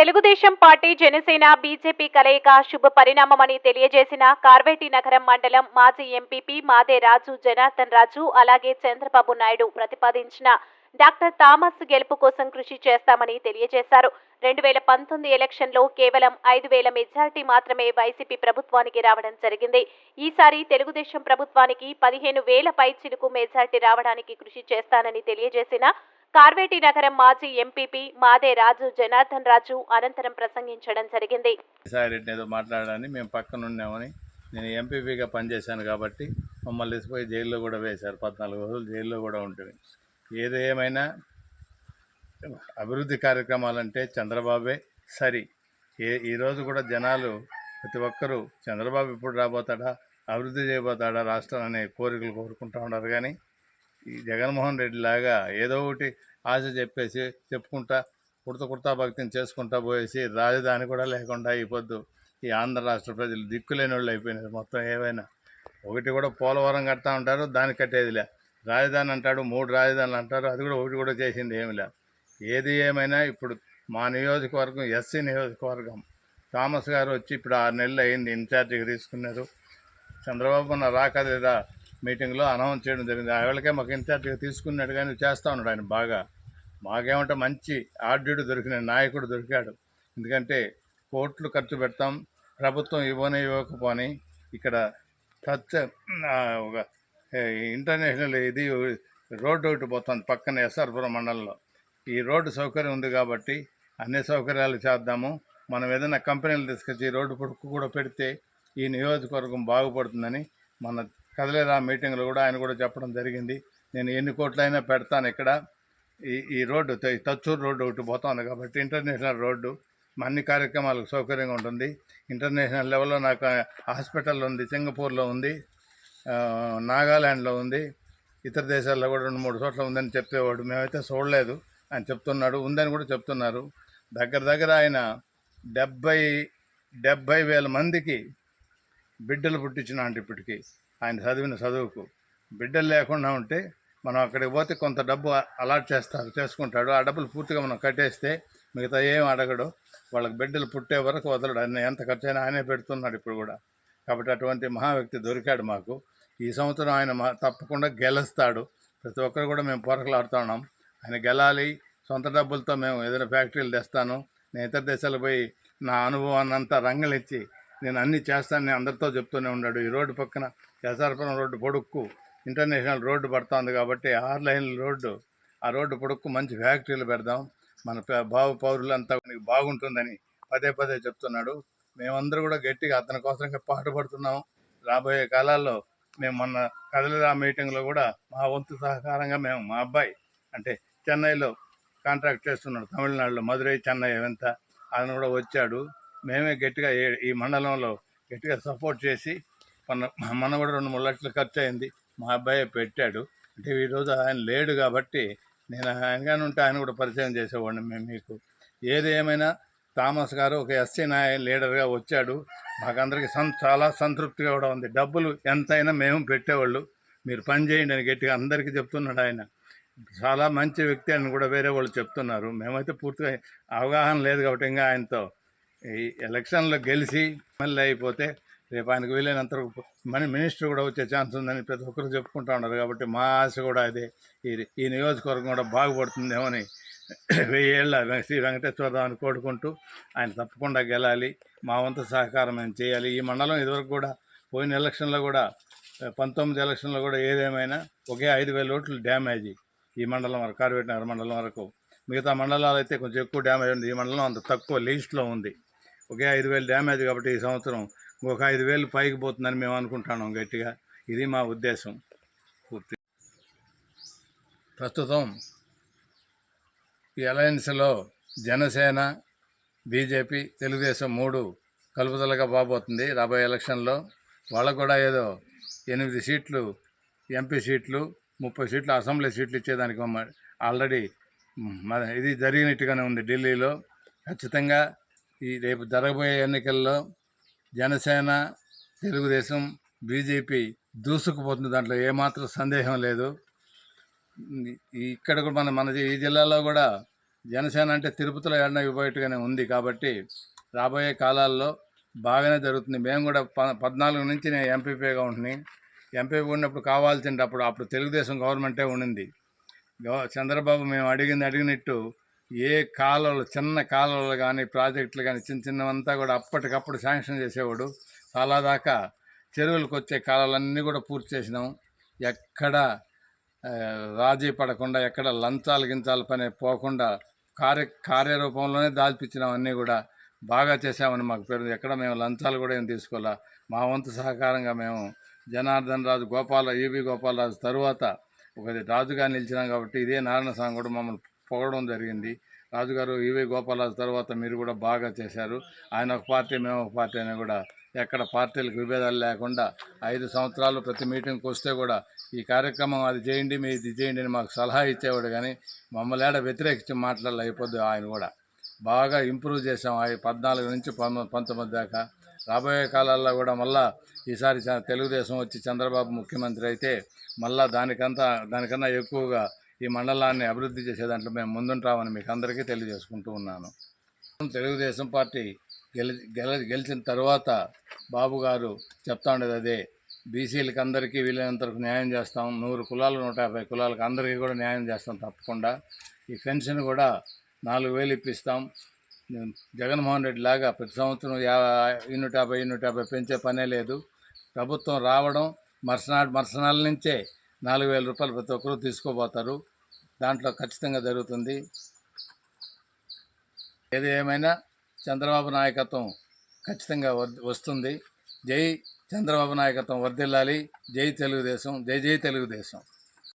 Telugu Desam party Janasena BJP కలయిక శుభ పరిణామమని తెలియజేసిన కార్వేటి నగరం మండలం మాజీ ఎంపీపీ మాదే రాజు జనార్దన్ రాజు అలాగే చంద్రబాబు నాయుడు ప్రతిపాదించిన డాక్టర్ థామస్ గెలుపు కోసం కృషి చేస్తామని తెలియజేశారు. రెండు వేల పంతొమ్మిది ఎలక్షన్లో కేవలం ఐదు వేల మెజార్టీ మాత్రమే వైసీపీ ప్రభుత్వానికి రావడం జరిగింది. ఈసారి తెలుగుదేశం ప్రభుత్వానికి పదిహేను వేల పై చిలుకు మెజార్టీ రావడానికి కృషి చేస్తానని తెలియజేసిన కార్వేటి నగరం మాజీ ఎంపీపీ మాదే రాజు జనార్దన్ రాజు అనంతరం ప్రసంగించడం జరిగింది. సాయిరెడ్డి ఏదో మాట్లాడాలని మేము పక్కన ఉన్నామని నేను ఎంపీపీగా పనిచేశాను కాబట్టి మమ్మల్ని తీసుకుపోయి జైల్లో కూడా వేశారు. పద్నాలుగు రోజులు జైల్లో కూడా ఉంటుంది ఏది ఏమైనా అభివృద్ధి కార్యక్రమాలంటే చంద్రబాబే సరి. ఏ ఈరోజు కూడా జనాలు ప్రతి ఒక్కరూ చంద్రబాబు ఇప్పుడు రాబోతాడా అభివృద్ధి చేయబోతాడా రాష్ట్రం అనే కోరికలు కోరుకుంటూ ఉన్నారు కానీ ఈ జగన్మోహన్ రెడ్డి లాగా ఏదో ఒకటి ఆశ చెప్పేసి చెప్పుకుంటా కుర్త కుర్తా భక్తిని చేసుకుంటా పోయేసి రాజధాని కూడా లేకుండా ఈ పొద్దు ఈ ఆంధ్ర రాష్ట్ర ప్రజలు దిక్కులేని వాళ్ళు అయిపోయినారు మొత్తం ఏవైనా. ఒకటి కూడా పోలవరం కడతా ఉంటారు దానికి కట్టేదిలే. రాజధాని అంటాడు మూడు రాజధానులు అంటారు అది కూడా ఒకటి కూడా చేసింది ఏమి లే ఏది ఏమైనా ఇప్పుడు మా నియోజకవర్గం ఎస్సీ నియోజకవర్గం. థామస్ గారు వచ్చి ఇప్పుడు ఆరు నెలలు అయింది ఇన్ఛార్జిగా తీసుకున్నారు. చంద్రబాబు నా రాకదేదా మీటింగ్లో అనౌన్స్ చేయడం జరిగింది. ఆ వేళకే మాకు ఇన్ఛార్జ్గా తీసుకున్నాడు కానీ చేస్తూ ఉన్నాడు ఆయన బాగా. మాకేమంటే మంచి ఆర్డ్యుడు దొరికిన నాయకుడు దొరికాడు. ఎందుకంటే కోట్లు ఖర్చు పెడతాం ప్రభుత్వం ఇవ్వని ఇవ్వకపోని ఇక్కడ టచ్ ఒక ఇంటర్నేషనల్ ఇది రోడ్డు ఒకటి పోతుంది పక్కన ఎస్ఆర్పురం మండలంలో. ఈ రోడ్డు సౌకర్యం ఉంది కాబట్టి అన్ని సౌకర్యాలు చేద్దాము. మనం ఏదైనా కంపెనీలు తీసుకొచ్చి రోడ్డు పొడుక్కు కూడా పెడితే ఈ నియోజకవర్గం బాగుపడుతుందని మన కదలేరా మీటింగ్లో కూడా ఆయన కూడా చెప్పడం జరిగింది. నేను ఎన్ని కోట్లైనా పెడతాను ఇక్కడ. ఈ ఈ రోడ్డు తచ్చూరు రోడ్డు ఒకటి పోతుంది కాబట్టి ఇంటర్నేషనల్ రోడ్డు మా అన్ని కార్యక్రమాలకు సౌకర్యంగా ఉంటుంది. ఇంటర్నేషనల్ లెవెల్లో నాకు హాస్పిటల్ ఉంది సింగపూర్లో ఉంది నాగాలాండ్లో నాగాల్యాండ్లో ఉంది ఇతర దేశాల్లో కూడా రెండు మూడు చోట్ల ఉందని చెప్పేవాడు. మేమైతే చూడలేదు. ఆయన చెప్తున్నాడు ఉందని కూడా చెప్తున్నారు. దగ్గర దగ్గర ఆయన డెబ్బై డెబ్బై వేల మందికి బిడ్డలు పుట్టించిన అంటే ఆయన చదివిన చదువుకు. బిడ్డలు లేకుండా ఉంటే మనం అక్కడికి పోతే కొంత డబ్బు అలాట్ చేస్తారు చేసుకుంటాడు. ఆ డబ్బులు పూర్తిగా మనం కట్టేస్తే మిగతా ఏం అడగడు. వాళ్ళకి బిడ్డలు పుట్టే వరకు వదలడు. ఆయన ఎంత ఖర్చు అయినా ఆయనే పెడుతున్నాడు ఇప్పుడు కూడా. కాబట్టి అటువంటి మహా వ్యక్తి దొరికాడు మాకు. ఈ సంవత్సరం ఆయన మా తప్పకుండా గెలుస్తాడు. ప్రతి ఒక్కరు కూడా మేము పోరకలాడుతున్నాం ఆయన గెలాలి. సొంత డబ్బులతో మేము ఏదైనా ఫ్యాక్టరీలు తెస్తాను. నేను ఇతర దేశాలకు పోయి నా అనుభవాన్ని అంతా రంగులిచ్చి నేను అన్నీ చేస్తాను నేను అందరితో చెప్తూనే ఉన్నాడు. ఈ రోడ్డు పక్కన ఎస్ఆర్పురం రోడ్డు పొడుక్కు ఇంటర్నేషనల్ రోడ్డు పడుతుంది కాబట్టి ఆరు లైన్ల రోడ్డు ఆ రోడ్డు పొడుక్కు మంచి ఫ్యాక్టరీలు పెడదాం. మన ప- భావ పౌరులంతా బాగుంటుందని పదే పదే చెప్తున్నాడు. మేమందరూ కూడా గట్టిగా అతని కోసం పాటుపడుతున్నాం రాబోయే కాలాల్లో మేము మొన్న కదలిరా మీటింగ్లో కూడా మా వంతు సహకారంగా మేము మా అబ్బాయి అంటే చెన్నైలో కాంట్రాక్ట్ చేస్తున్నాడు తమిళనాడులో మదురై చెన్నై ఎంత ఆయన కూడా వచ్చాడు. మేమే గట్టిగా ఈ- మండలంలో గట్టిగా సపోర్ట్ చేసి మన మన కూడా రెండు మూడు లక్షలు ఖర్చు అయింది మా అబ్బాయి పెట్టాడు. అంటే ఈరోజు ఆయన లేడు కాబట్టి నేను ఆయనగానే ఉంటే ఆయన కూడా పరిచయం చేసేవాడిని మేము మీకు. ఏది ఏమైనా థామస్ గారు ఒక ఎస్సీ నాయ లీడర్గా వచ్చాడు. మాకందరికి సం చాలా సంతృప్తిగా కూడా ఉంది. డబ్బులు ఎంతైనా మేము పెట్టేవాళ్ళు. మీరు పని చేయండి అని గట్టిగా అందరికీ చెప్తున్నాడు ఆయన. చాలా మంచి వ్యక్తి అని కూడా వేరే వాళ్ళు చెప్తున్నారు. మేమైతే పూర్తిగా అవగాహన లేదు కాబట్టి ఇంకా ఆయనతో. ఈ ఎలక్షన్లో గెలిచి మళ్ళీ అయిపోతే రేపు ఆయనకు వీలైనంత మన మినిస్టర్ కూడా వచ్చే ఛాన్స్ ఉందని ప్రతి ఒక్కరు చెప్పుకుంటా ఉన్నారు కాబట్టి మా ఆశ కూడా అదే. ఈ ఈ నియోజకవర్గం కూడా బాగుపడుతుందేమో అని వెయ్యేళ్ళ శ్రీ వెంకటేశ్వరరావుని కోరుకుంటూ ఆయన తప్పకుండా గెలాలి. మా వంతు సహకారం మేము చేయాలి. ఈ మండలం ఇదివరకు కూడా పోయిన ఎలక్షన్లో కూడా పంతొమ్మిది ఎలక్షన్లో కూడా ఏదేమైనా ఒకే ఐదు వేల ఓట్లు డ్యామేజ్ ఈ మండలం వరకు కార్వేట్ నగర్ మండలం వరకు. మిగతా మండలాలు అయితే కొంచెం ఎక్కువ డ్యామేజ్ ఉంది. ఈ మండలం అంత తక్కువ లీస్ట్లో ఉంది. ఒకే ఐదు వేలు డ్యామేజ్ కాబట్టి ఈ సంవత్సరం ఒక ఐదు వేలు పైకి పోతుందని మేము అనుకుంటున్నాం గట్టిగా. ఇది మా ఉద్దేశం. పూర్తి. ప్రస్తుతం ఈ అలయన్స్లో జనసేన బీజేపీ తెలుగుదేశం మూడు కలుపుదలగా బాబోతుంది. రాబోయే ఎలక్షన్లో వాళ్ళకు కూడా ఏదో ఎనిమిది సీట్లు ఎంపీ సీట్లు ముప్పై సీట్లు అసెంబ్లీ సీట్లు ఇచ్చేదానికి ఆల్రెడీ ఇది జరిగినట్టుగానే ఉంది ఢిల్లీలో. ఖచ్చితంగా ఈ రేపు జరగబోయే ఎన్నికల్లో జనసేన తెలుగుదేశం బీజేపీ దూసుకుపోతుంది. దాంట్లో ఏమాత్రం సందేహం లేదు. ఇక్కడ కూడా మన మన ఈ జిల్లాలో కూడా జనసేన అంటే తిరుపతిలో ఎండ ఇవ్వబోయేట్టుగానే ఉంది కాబట్టి రాబోయే కాలాల్లో బాగానే జరుగుతుంది. మేము కూడా ప పద్నాలుగు నుంచి నేను ఎంపీపీగా ఉంటున్నాయి ఎంపీపీ ఉన్నప్పుడు కావాల్సింది అప్పుడు అప్పుడు తెలుగుదేశం గవర్నమెంటే ఉండింది. చంద్రబాబు మేము అడిగింది అడిగినట్టు ఏ కాలువలు చిన్న కాలువలు కానీ ప్రాజెక్టులు కానీ చిన్న చిన్నవంతా కూడా అప్పటికప్పుడు శాంక్షన్ చేసేవాడు. చాలా దాకా చెరువులకు వచ్చే కాలువలన్నీ కూడా పూర్తి చేసినాం. ఎక్కడ రాజీ పడకుండా ఎక్కడ లంచాలు గించాలు పని పోకుండా కార్య కార్యరూపంలోనే దాల్పించినాం అన్నీ కూడా. బాగా చేసామని మాకు పేరు ఎక్కడ మేము లంచాలు కూడా ఏం తీసుకోవాలా మా వంతు సహకారంగా మేము జనార్దన్ రాజు గోపాల ఈవి గోపాలరాజు తరువాత ఒక రాజుగా నిలిచినాం కాబట్టి ఇదే నారాయణ స్వామి కూడా మమ్మల్ని పొగడం జరిగింది. రాజుగారు ఈవే గోపాలరాజు తర్వాత మీరు కూడా బాగా చేశారు. ఆయన ఒక పార్టీ మేము ఒక పార్టీ అని కూడా ఎక్కడ పార్టీలకు విభేదాలు లేకుండా ఐదు సంవత్సరాలు ప్రతి మీటింగ్కి వస్తే కూడా ఈ కార్యక్రమం అది చేయండి మీ ఇది చేయండి అని మాకు సలహా ఇచ్చేవాడు కానీ మమ్మల్ని ఏడ వ్యతిరేకించి మాట్లాడాలి అయిపోద్ది ఆయన కూడా. బాగా ఇంప్రూవ్ చేసాం ఆ పద్నాలుగు నుంచి పంతొమ్మిది దాకా. రాబోయే కాలాల్లో కూడా మళ్ళా ఈసారి చ- తెలుగుదేశం వచ్చి చంద్రబాబు ముఖ్యమంత్రి అయితే మళ్ళా దానికంతా దానికన్నా ఎక్కువగా ఈ మండలాన్ని అభివృద్ధి చేసే దాంట్లో మేము ముందుంటామని మీకు అందరికీ తెలియజేసుకుంటూ ఉన్నాను. తెలుగుదేశం పార్టీ గెలి గెల గెలిచిన తర్వాత బాబు గారు చెప్తా ఉండేది అదే బీసీలకు అందరికీ వీలైనంతరకు న్యాయం చేస్తాం నూరు కులాలు నూట యాభై కులాలకు అందరికీ కూడా న్యాయం చేస్తాం తప్పకుండా. ఈ పెన్షన్ కూడా నాలుగు వేలు ఇప్పిస్తాం. జగన్మోహన్ రెడ్డి లాగా ప్రతి సంవత్సరం యా ఇన్నూట యాభై ఇన్నూట యాభై పెంచే పనే లేదు. ప్రభుత్వం రావడం మరుసనాడు మరుసనాల నుంచే నాలుగు వేల రూపాయలు ప్రతి ఒక్కరూ తీసుకోబోతారు. దాంట్లో ఖచ్చితంగా జరుగుతుంది. ఏది ఏమైనా చంద్రబాబు నాయకత్వం ఖచ్చితంగా వద్- వస్తుంది. జై చంద్రబాబు నాయకత్వం వర్ధిల్లాలి. జై తెలుగుదేశం. జై జై తెలుగుదేశం.